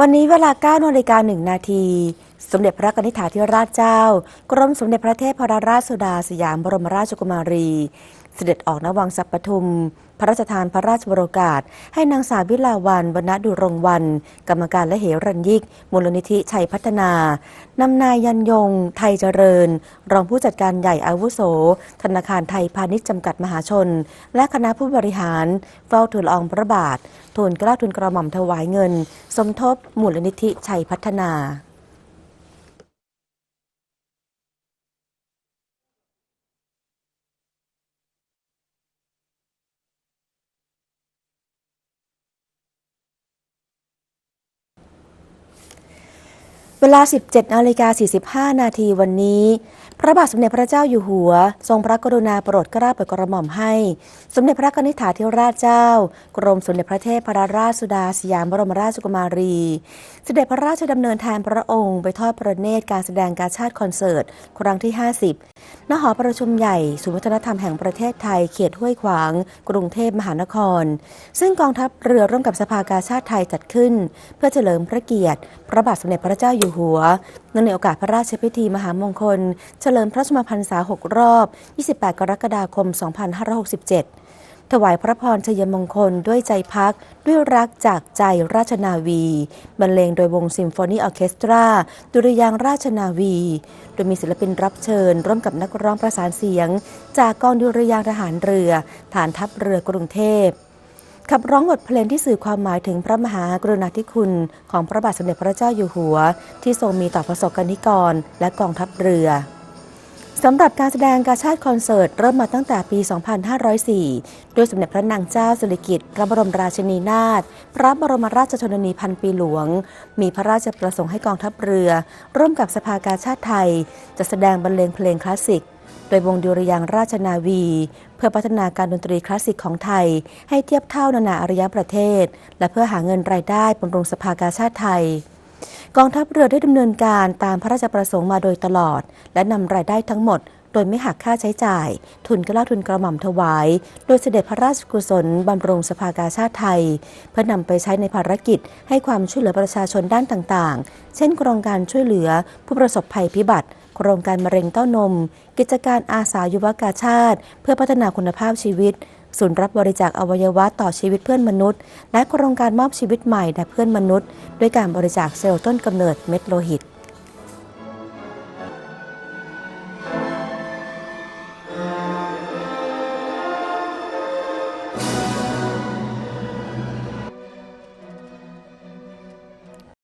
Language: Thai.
วันนี้เวลา9นาฬิกา1นาที สมเด็จพระนิธิถาธิราชเจ้า กรมสมเด็จพระเทพรราชสุดาสยามบรมราชกุมารี เสด็จออกนวังสัปปทุม พระราชทานพระราชวโรกาสให้นางสาววิลาวันวรรณดุรงวัน กรรมการและเหรัญยิก มูลนิธิชัยพัฒนานำนายยันยง ไทยเจริญ รองผู้จัดการใหญ่อาวุโส ธนาคารไทยพาณิชย์จำกัดมหาชน และคณะผู้บริหาร เฝ้าทูลอองพระบาททูลกล้าทูลกระหม่อมถวายเงิน สมทบมูลนิธิชัยพัฒนา เวลา 17นาฬิกา45 นาทีวันนี้ พระบาทสมเด็จพระเจ้าอยู่หัว ทรงพระกรุณาโปรดเกล้าโปรดกระหม่อมให้ สมเด็จพระนิธิถาธิราชเจ้า กรมสมเด็จพระเทพรราชสุดาสยามบรมราชกุมารี เสด็จพระราชดำเนินแทนพระองค์ไปทอดพระเนตรการแสดงการชาติคอนเสิร์ต ครั้งที่ 50 ณ หอประชุมใหญ่ศูนย์วัฒนธรรมแห่งประเทศไทยเขตห้วยขวาง กรุงเทพมหานคร ซึ่งกองทัพเรือร่วมกับสภากาชาติไทยจัดขึ้น เพื่อเฉลิมพระเกียรติ พระบาทสมเด็จพระเจ้าอยู่หัวเนื่องในโอกาสพระราชพิธีมหามงคล เฉลิมพระชนมพรรษา 6 รอบ 28 กรกฎาคม 2567 ถวายพระพรชัยมงคลด้วยใจพักด้วยรักจากใจราชนาวี บรรเลงโดยวงซิมโฟนีออเคสตรา ดุริยางราชนาวี โดยมีศิลปินรับเชิญ ร่วมกับนักร้องประสานเสียง จากกองดุริยางทหารเรือ ฐานทัพเรือกรุงเทพ ขับร้องบทเพลงที่สื่อความหมายถึงพระมหากรุณาธิคุณ ของพระบาทสมเด็จพระเจ้าอยู่หัว ที่ทรงมีต่อประสบกนิกร และกองทัพเรือสำหรับการแสดงการชาติคอนเสิร์ต เริ่มมาตั้งแต่ปี 2504 ด้วยสมเด็จพระนางเจ้าสิริกิติ์พระบรมราชินีนาถ พระบรมราชชนนีพันปีหลวง มีพระราชประสงค์ให้กองทัพเรือ ร่วมกับสภากาชาติไทยจะแสดงบรรเลงเพลงคลาสสิก ดยวงดุริยางราชนาวี เพื่อพัฒนาการดนตรีคลาสสิกของไทย ให้เทียบเท่านานาอารยประเทศ และเพื่อหาเงินรายได้บำรุงสภากาชาติไทย กองทัพเรือได้ดำเนินการตามพระราชประสงค์มาโดยตลอด และนำรายได้ทั้งหมด โดยไม่หักค่าใช้จ่าย ทุนกล้าทุนกระหม่อมถวาย โดยเสด็จพระราชกุศลบำรุงสภากาชาติไทย เพื่อนำไปใช้ในภารกิจ ให้ความช่วยเหลือประชาชนด้านต่างๆ เช่นโครงการช่วยเหลือผู้ประสบภัยพิบัติ โครงการมะเร็งเต้านม กิจการอาสายุวกาชาติ เพื่อพัฒนาคุณภาพชีวิต ศูนย์รับบริจาคอวัยวะต่อชีวิตเพื่อนมนุษย์ และโครงการมอบชีวิตใหม่แด่เพื่อนมนุษย์ ด้วยการบริจาคเซลล์ต้นกำเนิดเม็ดโลหิต